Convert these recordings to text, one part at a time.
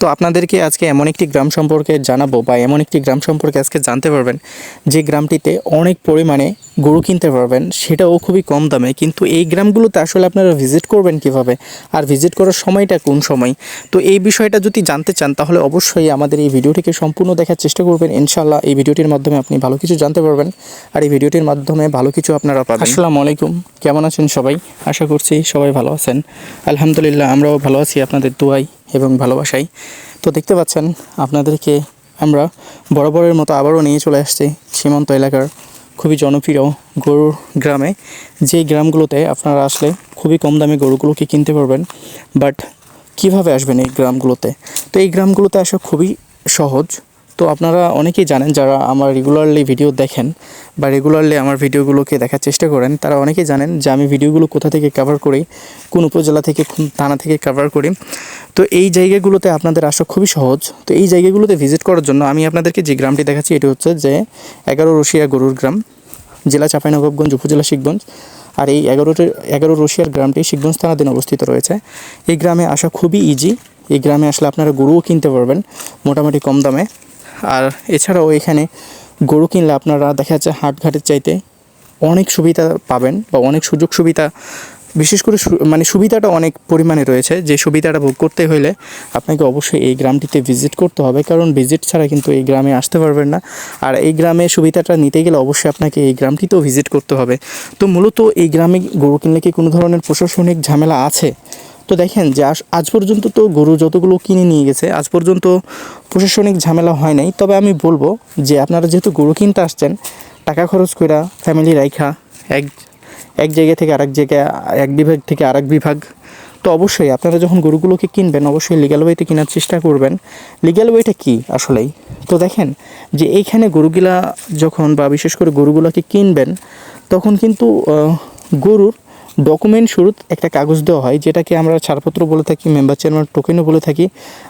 তো আপনাদেরকে আজকে এমন একটি গ্রাম সম্পর্কে জানাব বা এমন একটি গ্রাম সম্পর্কে আজকে জানতে পারবেন যে গ্রামটিতে অনেক পরিমাণে গরু কিনতে পারবেন, সেটাও খুবই কম দামে। কিন্তু এই গ্রামগুলোতে আসলে আপনারা ভিজিট করবেন কীভাবে আর ভিজিট করার সময়টা কোন সময়? তো এই বিষয়টা যদি জানতে চান, তাহলে অবশ্যই আমাদের এই ভিডিওটিকে সম্পূর্ণ দেখার চেষ্টা করবেন। ইনশাল্লাহ এই ভিডিওটির মাধ্যমে আপনি ভালো কিছু জানতে পারবেন আর এই ভিডিওটির মাধ্যমে ভালো কিছু আপনারা পাবেন। আসসালামু আলাইকুম। কেমন আছেন সবাই? আশা করছি সবাই ভালো আছেন। আলহামদুলিল্লাহ, আমরাও ভালো আছি। আপনাদের দোয়াই এবং ভালোবাসাই। তো দেখতে পাচ্ছেন, আপনাদেরকে আমরা বরাবরের মতো আবারও নিয়ে চলে আসছি সীমান্ত এলাকার খুবই জনপ্রিয় গরুর গ্রামে। যেই গ্রামগুলোতে আপনারা আসলে খুবই কম দামে গরুগুলোকে কিনতে পারবেন, বাট কীভাবে আসবেন এই গ্রামগুলোতে? তো এই গ্রামগুলোতে আসা খুবই সহজ। তো আপনারা অনেকেই জানেন, যারা আমার রেগুলারলি ভিডিও দেখেন বা রেগুলারলি আমার ভিডিওগুলোকে দেখার চেষ্টা করেন, তারা অনেকেই জানেন যে আমি ভিডিওগুলো কোথা থেকে কভার করি, কোন উপজেলা থেকে, কোন থানা থেকে কভার করি। তো এই জায়গাগুলোতে আপনাদের আসা খুবই সহজ। তো এই জায়গাগুলোতে ভিজিট করার জন্য আমি আপনাদেরকে যে গ্রামটি দেখাচ্ছি, এটি হচ্ছে যে এগারো রশিয়া গরুর গ্রাম, জেলা চাঁপাইনবাবগঞ্জ, উপজেলা শিখগঞ্জ। আর এই এগারোটি এগারো রশিয়ার গ্রামটি শিখগঞ্জ থানাধীন অবস্থিত রয়েছে। এই গ্রামে আসা খুবই ইজি এই গ্রামে আসলে আপনারা গরুও কিনতে পারবেন মোটামুটি কম দামে। আর এছাড়াও এখানে গরু কিনলে আপনারা দেখা যাচ্ছে হাটঘাটের চাইতে অনেক সুবিধা পাবেন বা অনেক সুযোগ সুবিধা বিশেষ করে মানে সুবিধাটা অনেক পরিমাণে রয়েছে। যে সুবিধাটা ভোগ করতে হলে আপনাকে অবশ্যই এই গ্রামটিতে ভিজিট করতে হবে। কারণ ভিজিট ছাড়া কিন্তু এই গ্রামে আসতে পারবেন না। আর এই গ্রামে সুবিধাটা নিতে গেলে অবশ্যই আপনাকে এই গ্রামটিতেও ভিজিট করতে হবে। তো মূলত এই গ্রামে গরু কিনলে কি কোনো ধরনের প্রশাসনিক ঝামেলা আছে? তো দেখেন যে আজ পর্যন্ত তো গরু যতগুলো কিনে নিয়ে গেছে, আজ পর্যন্ত প্রশাসনিক ঝামেলা হয় নাই। তবে আমি বলব যে আপনারা যেহেতু গরু কিনতে আসছেন, টাকা খরচ করা ফ্যামিলি রাইখা, এক এক জায়গা থেকে আরেক জায়গায়, এক বিভাগ থেকে আরেক বিভাগ। তো অবশ্যই আপনারা যখন গরুগুলোকে কিনবেন, অবশ্যই লিগ্যাল ওয়েতে কেনার চেষ্টা করবেন। লিগ্যাল ওয়েটা কী আসলেই? তো দেখেন যে এইখানে গরুগুলা যখন বা বিশেষ করে গরুগুলোকে কিনবেন, তখন কিন্তু গরুর ডকুমেন্ট শুরুত একটা কাগজ দেওয়া হয়, যেটাকে আমরা ছাড়পত্র বলে থাকি মেম্বার চেয়ারম্যান টোকেনও বলে থাকি,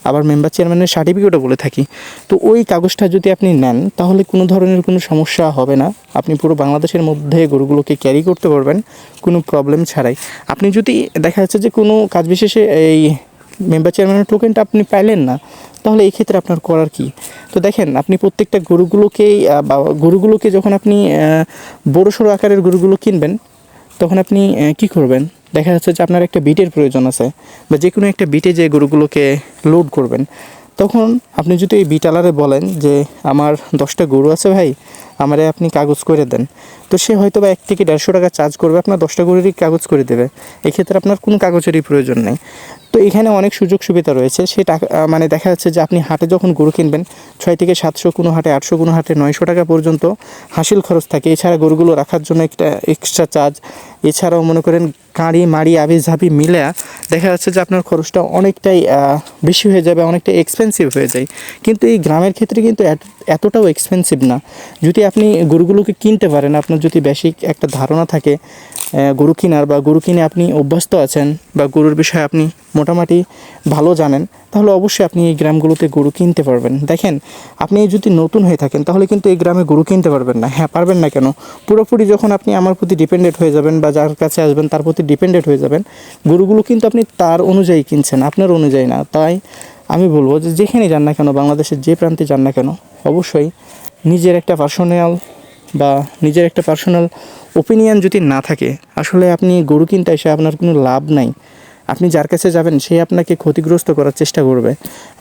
আবার মেম্বার চেয়ারম্যানের সার্টিফিকেটও বলে থাকি। তো ওই কাগজটা যদি আপনি নেন, তাহলে কোনো ধরনের কোনো সমস্যা হবে না। আপনি পুরো বাংলাদেশের মধ্যে গরুগুলোকে ক্যারি করতে পারবেন, কোনো প্রবলেম ছাড়াই। আপনি যদি, দেখা যাচ্ছে যে কোনো কাজ বিশেষে এই মেম্বার চেয়ারম্যানের টোকেনটা আপনি পাইলেন না, তাহলে এই ক্ষেত্রে আপনার করার কি? তো দেখেন, আপনি প্রত্যেকটা গরুগুলোকেই বা গরুগুলোকে যখন আপনি বড় সড়ো আকারের গরুগুলো কিনবেন তখন আপনি কি করবেন? দেখা যাচ্ছে যে আপনার একটা বিটের প্রয়োজন আছে বা যে কোনো একটা বিটে যে গরুগুলোকে লোড করবেন, তখন আপনি যদি এই বিটালারে বলেন যে, আমার দশটা গরু আছে ভাই আমারে আপনি কাগজ করে দেন। তো সে হয়তো বা এক থেকে দেড়শো টাকা চার্জ করবে, আপনার দশটা গরুরই কাগজ করে দেবে। এক্ষেত্রে আপনার কোনো কাগজেরই প্রয়োজন নেই। তো এখানে অনেক সুযোগ সুবিধা রয়েছে। সে টাকা মানে দেখা যাচ্ছে যে আপনি হাটে যখন গরু কিনবেন, ছয় থেকে সাতশো কোনো হাটে, আটশো কোনো হাটে, নয়শো টাকা পর্যন্ত হাসিল খরচ থাকে। এছাড়া গরুগুলো রাখার জন্য একটা এক্সট্রা চার্জ এছাড়াও মনে করেন কাঁড়ি মাড়ি আবি ঝাবি মিলে দেখা যাচ্ছে যে আপনার খরচটা অনেকটাই বেশি হয়ে যাবে অনেকটা এক্সপেন্সিভ হয়ে যায়। কিন্তু এই গ্রামের ক্ষেত্রে কিন্তু এতটাও এক্সপেন্সিভ না। যদি আপনি গরুগুলোকে কিনতে পারেন। আপনার যদি বেসিক একটা ধারণা থাকে গরু কেনার বা গরু কিনে আপনি অভ্যস্ত আছেন বা গরুর বিষয়ে আপনি মোটামুটি ভালো জানেন, তাহলে অবশ্যই আপনি এই গ্রামগুলোতে গরু কিনতে পারবেন। দেখেন, আপনি যদি নতুন হয়ে থাকেন, তাহলে কিন্তু এই গ্রামে গরু কিনতে পারবেন না। হ্যাঁ পারবেন না কেন? পুরোপুরি যখন আপনি আমার প্রতি ডিপেন্ডেন্ট হয়ে যাবেন বা যার কাছে আসবেন, তার প্রতি ডিপেন্ডেন্ট হয়ে যাবেন, গরুগুলো কিন্তু আপনি তার অনুযায়ী কিনছেন, আপনার অনুযায়ী না। তাই আমি বলব যে, যেখানে যান না কেন, বাংলাদেশের যে প্রান্তে যান না কেন, অবশ্যই নিজের একটা পার্সোনাল বা নিজের একটা পার্সোনাল ওপিনিয়ন যদি না থাকে, আসলে আপনি গরু কিনতে এসে আপনার কোনো লাভ নাই। আপনি যার কাছে যাবেন, সে আপনাকে ক্ষতিগ্রস্ত করার চেষ্টা করবে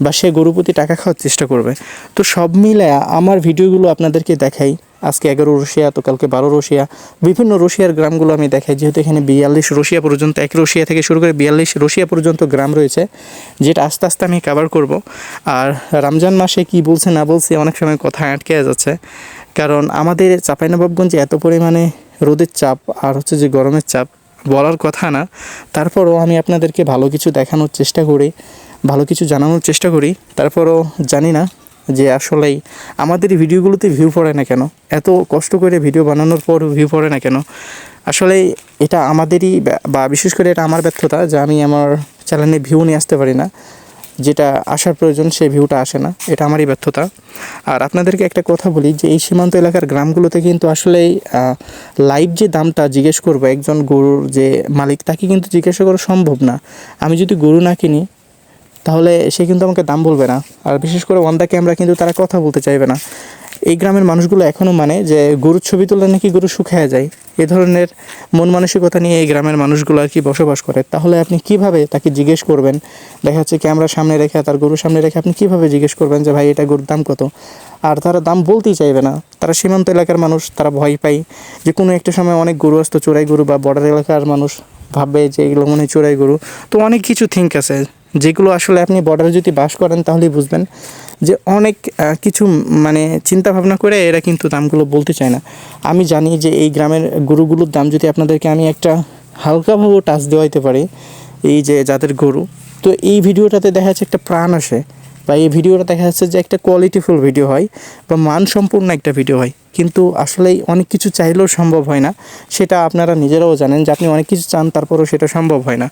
বা সে গরু প্রতি টাকা খাওয়ার চেষ্টা করবে। তো সব মিলে আমার ভিডিওগুলো আপনাদেরকে দেখাই। আজকে এগারো রশিয়া, তো কালকে বারো রশিয়া। বিভিন্ন রশিয়ার গ্রামগুলো আমি দেখাই, যেহেতু এখানে বিয়াল্লিশ রশিয়া পর্যন্ত, এক রশিয়া থেকে শুরু করে বিয়াল্লিশ রশিয়া পর্যন্ত গ্রাম রয়েছে, যেটা আস্তে আস্তে আমি কভার করব। আর রমজান মাসে কি বলছে না বলছে অনেক সময় কথা আটকে যাচ্ছে। কারণ আমাদের চাঁপাইনবাবগঞ্জে এত পরিমাণে রোদের চাপ আর হচ্ছে যে গরমের চাপ বলার কথা না। তারপরও আমি আপনাদেরকে ভালো কিছু দেখানোর চেষ্টা করি, ভালো কিছু জানানোর চেষ্টা করি, তারপরও জানি না যে আসলেই আমাদের ভিডিওগুলোতে ভিউ পড়ে না কেন? এত কষ্ট করে ভিডিও বানানোর পর ভিউ পড়ে না কেন? আসলে এটা আমাদেরই বা বিশেষ করে এটা আমার ব্যর্থতা যে আমি আমার চ্যানেলে ভিউ নিয়ে আসতে পারি না। যেটা আসার প্রয়োজন, সেই ভিউটা আসে না। এটা আমারই ব্যর্থতা। আর আপনাদেরকে একটা কথা বলি যে এই সীমান্ত এলাকার গ্রামগুলোতে কিন্তু আসলে লাইভ যে দামটা জিজ্ঞেস করব একজন গরুর যে মালিক, তাকে কিন্তু জিজ্ঞাসা করা সম্ভব না। আমি যদি গরু না কিনি তাহলে সে কিন্তু আমাকে দাম বলবে না। আর বিশেষ করে ওয়ান দ্য ক্যামেরা কিন্তু তারা কথা বলতে চাইবে না। এই গ্রামের মানুষগুলো এখনও মানে যে গরুর ছবি তুললে নাকি গরু শুকায় যায়, এ ধরনের মন মানসিকতা নিয়ে এই গ্রামের মানুষগুলো আর কি বসবাস করে। তাহলে আপনি কীভাবে তাকে জিজ্ঞেস করবেন? দেখা যাচ্ছে ক্যামেরা সামনে রেখে, তার গরুর সামনে রেখে আপনি কীভাবে জিজ্ঞেস করবেন যে, ভাই, এটা গরুর দাম কত? আর তারা দাম বলতেই চাইবে না। তারা সীমান্ত এলাকার মানুষ, তারা ভয় পায় যে, কোনো একটা সময় অনেক গরু আসতো, চোরাই গরু বা বর্ডার এলাকার মানুষ ভাববে যে, এগুলো মনে হয় চোরাই গরু। তো অনেক কিছু থিঙ্ক আছে। যেগুলো আসলে আপনি বর্ডারে যদি বাস করেন, তাহলেই বুঝবেন যে অনেক কিছু মানে চিন্তা ভাবনা করে এরা কিন্তু দামগুলো বলতে চায় না। আমি জানি যে এই গ্রামের গরুগুলোর দাম যদি আপনাদেরকে আমি একটা হালকাভাবে টাচ দেওয়াইতে পারি, এই যে যাদের গরু, তো এই ভিডিওটাতে দেখা যাচ্ছে একটা প্রাণ আসে। বা এই ভিডিওটা দেখা যাচ্ছে যে একটা কোয়ালিটিফুল ভিডিও হয় বা মানসম্পূর্ণ একটা ভিডিও হয়। কিন্তু আসলে অনেক কিছু চাইলেও সম্ভব হয় না। সেটা আপনারা নিজেরাও জানেন যে আপনি অনেক কিছু চান তারপরেও সেটা সম্ভব হয় না।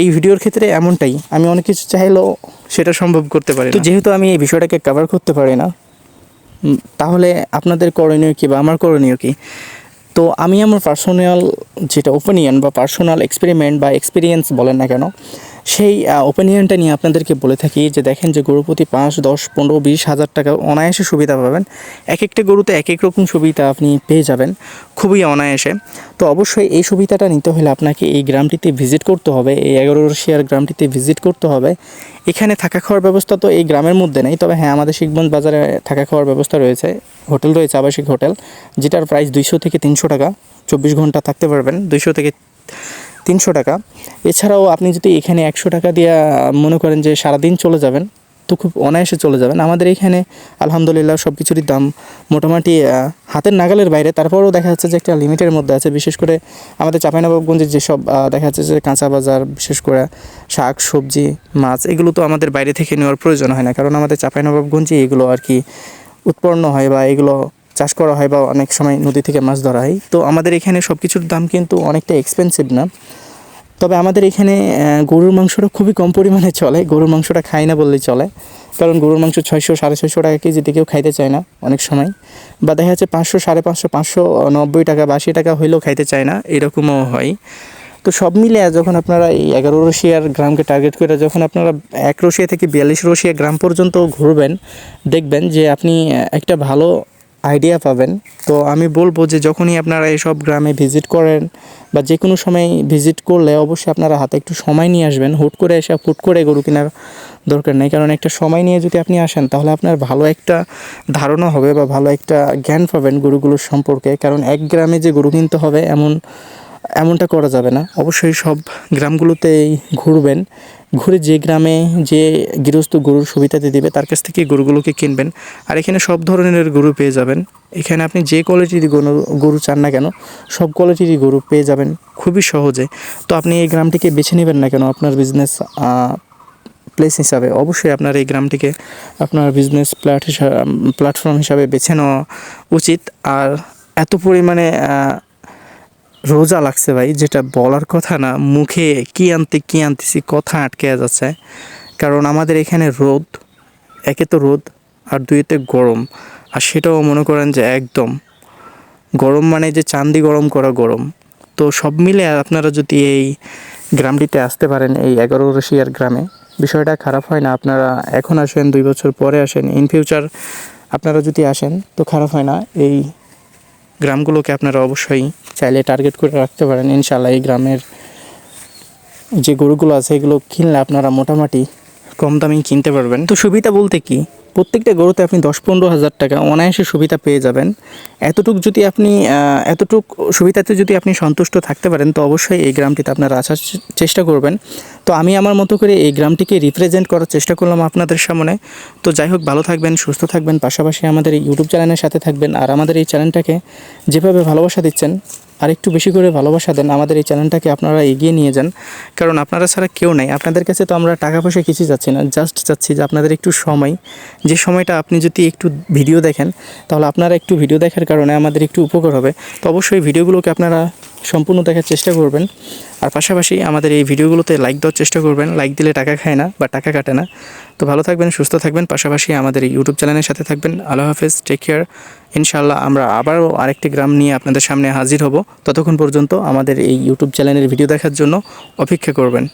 এই ভিডিওর ক্ষেত্রে এমনটাই আমি অনেক কিছু চাইলেও সেটা সম্ভব করতে পারি তো যেহেতু আমি এই বিষয়টাকে কভার করতে পারি না তাহলে আপনাদের করণীয় কী বা আমার করণীয় কী? তো আমি আমার পার্সোনাল যেটা ওপিনিয়ন বা পার্সোনাল এক্সপেরিমেন্ট বা এক্সপিরিয়েন্স বলেন না কেন সেই ওপিনিয়নটা নিয়ে আপনাদেরকে বলে থাকি যে দেখেন যে গরুপতি পাঁচ, দশ, পনেরো, বিশ হাজার টাকা অনায়াসে সুবিধা পাবেন। এক একটা গরুতে এক এক রকম সুবিধা আপনি পেয়ে যাবেন, খুবই অনায়াসে। তো অবশ্যই এই সুবিধাটা নিতে হলে আপনাকে এই গ্রামটিতে ভিজিট করতে হবে, এই এগারো শেয়ার গ্রামটিতে ভিজিট করতে হবে। এখানে থাকা খাওয়ার ব্যবস্থা তো এই গ্রামের মধ্যে নেই, তবে হ্যাঁ আমাদের শিখগঞ্জ বাজারে থাকা খাওয়ার ব্যবস্থা রয়েছে। হোটেল রয়েছে, আবাসিক হোটেল, যেটার প্রাইস দুইশো থেকে তিনশো টাকা, চব্বিশ ঘণ্টা থাকতে পারবেন, দুইশো থেকে তিনশো টাকা। এছাড়াও আপনি যদি এখানে একশো টাকা দিয়ে মনে করেন যে সারাদিন চলে যাবেন, তো খুব অনায়াসে চলে যাবেন। আমাদের এখানে আলহামদুলিল্লাহ সব কিছুরই দাম মোটামুটি হাতের নাগালের বাইরে। তারপরেও দেখা যাচ্ছে যে একটা লিমিটের মধ্যে আছে, বিশেষ করে আমাদের চাঁপাইনবাবগঞ্জের যেসব দেখা যাচ্ছে যে কাঁচা বাজার, বিশেষ করে শাক, সবজি, মাছ, এগুলো তো আমাদের বাইরে থেকে নেওয়ার প্রয়োজন হয় না। কারণ আমাদের চাঁপাইনবাবগঞ্জে এগুলো আর কি উৎপন্ন হয় বা এগুলো চাষ করা হয় বা অনেক সময় নদী থেকে মাছ ধরা হয়। তো আমাদের এখানে সব কিছুর দাম কিন্তু অনেকটা এক্সপেন্সিভ না। তবে আমাদের এখানে গরুর মাংসটা খুবই কম পরিমাণে চলে। গরুর মাংসটা খাই না বললেই চলে। কারণ গরুর মাংস ছয়শো, সাড়ে ছয়শো টাকা কেজিতে কেউ খাইতে চায় না অনেক সময়। বা দেখা যাচ্ছে পাঁচশো, সাড়ে পাঁচশো পাঁচশো নব্বই টাকা বা আশি টাকা হইলেও খাইতে চায় না। এরকমও হয়। তো সব মিলে যখন আপনারা এই এগারো রশিয়ার গ্রামকে টার্গেট করে যখন আপনারা এক রশিয়া থেকে বিয়াল্লিশ রশিয়া গ্রাম পর্যন্ত ঘুরবেন, দেখবেন যে আপনি একটা ভালো আইডিয়া পাবেন। তো আমি বলব যে যখনই আপনারা এইসব গ্রামে ভিজিট করেন বা যে কোনো সময় ভিজিট করলে অবশ্যই আপনারা হাতে একটু সময় নিয়ে আসবেন। হুট করে এসে হুট করে গরু কেনার দরকার নেই। কারণ একটা সময় নিয়ে যদি আপনি আসেন, তাহলে আপনার ভালো একটা ধারণা হবে বা ভালো একটা জ্ঞান পাবেন গরুগুলোর সম্পর্কে। কারণ এক গ্রামে যে গরু কিনতে হবে, এমন এমনটা করা যাবে না। অবশ্যই সব গ্রামগুলোতেই ঘুরবেন। ঘুরে যে গ্রামে যে গৃহস্থ গরুর সুবিধাতে দিবে, তার কাছ থেকে গরুগুলোকে কিনবেন। আর এখানে সব ধরনের গরু পেয়ে যাবেন। এখানে আপনি যে কোয়ালিটির গরু গরু চান না কেন, সব কোয়ালিটিরই গরু পেয়ে যাবেন খুবই সহজে। তো আপনি এই গ্রামটিকে বেছে নেবেন না কেন আপনার বিজনেস প্লেস হিসাবে? অবশ্যই আপনার এই গ্রামটিকে আপনার বিজনেস প্ল্যাট হিসাবে প্ল্যাটফর্ম হিসাবে বেছে নেওয়া উচিত। আর এত পরিমাণে রোজা লাগছে ভাই, যেটা বলার কথা না, মুখে কি আনতে, কি আনতেছি, কথা আটকে যাচ্ছে। কারণ আমাদের এখানে রোদ, একে তো রোদ আর দুইতে গরম। আর সেটাও মনে করেন যে একদম। গরম মানে যে চান্দি গরম করা গরম। তো সব মিলে আপনারা যদি এই গ্রামটিতে আসতে পারেন, এই এগারো রশিয়ার গ্রামে, বিষয়টা খারাপ হয় না, আপনারা এখন আসেন, দুই বছর পরে আসেন ইন ফিউচার আপনারা যদি আসেন, তো খারাপ হয় না। এই গ্রামগুলোকে আপনারা অবশ্যই চাইলে টার্গেট করে রাখতে পারেন। ইনশাল্লাহ এই গ্রামের যে গরুগুলো আছে, এগুলো কিনলে আপনারা মোটামুটি কম দামেই কিনতে পারবেন। তো সুবিধা বলতে কি? প্রত্যেকটা গরুতে আপনি দশ পনেরো হাজার টাকা অনায়াসে সুবিধা পেয়ে যাবেন। এতটুক যদি আপনি এতটুক সুবিধাতে যদি আপনি সন্তুষ্ট থাকতে পারেন, তো অবশ্যই এই গ্রামটিতে আপনারা আসার চেষ্টা করবেন। তো আমি আমার মতো করে এই গ্রামটিকে রিপ্রেজেন্ট করার চেষ্টা করলাম আপনাদের সামনে। তো যাই হোক, ভালো থাকবেন, সুস্থ থাকবেন, পাশাপাশি আমাদের এই ইউটিউব চ্যানেলের সাথে থাকবেন। আর আমাদের এই চ্যানেলটাকে যেভাবে ভালোবাসা দিচ্ছেন আর একটু বেশি করে ভালোবাসা দেন, আমাদের এই চ্যানেলটাকে আপনারা এগিয়ে নিয়ে যান। কারণ আপনারা ছাড়া কেউ নাই। আপনাদের কাছে তো আমরা টাকা পয়সা কিছুই যাচ্ছি না জাস্ট চাচ্ছি যে আপনাদের একটু সময়। যে সময়টা আপনি যদি একটু ভিডিও দেখেন, তাহলে আপনারা একটু ভিডিও দেখার কারণে আমাদের একটু উপকার হবে। তো অবশ্যই ভিডিওগুলোকে আপনারা সম্পূর্ণ দেখার চেষ্টা করবেন। আর পাশাপাশি আমাদের এই ভিডিওগুলোতে লাইক দেওয়ার চেষ্টা করবেন। লাইক দিলে টাকা খায় না বা টাকা কাটে না। তো ভালো থাকবেন, সুস্থ থাকবেন। পাশাপাশি আমাদের ইউটিউব চ্যানেলের সাথে থাকবেন। আল্লাহ হাফেজ টেক কেয়ার ইনশাআল্লাহ আমরা আবারও আরেকটি গ্রাম নিয়ে আপনাদের সামনে হাজির হব। ততক্ষণ পর্যন্ত আমাদের এই ইউটিউব চ্যানেলের ভিডিও দেখার জন্য অপেক্ষা করবেন।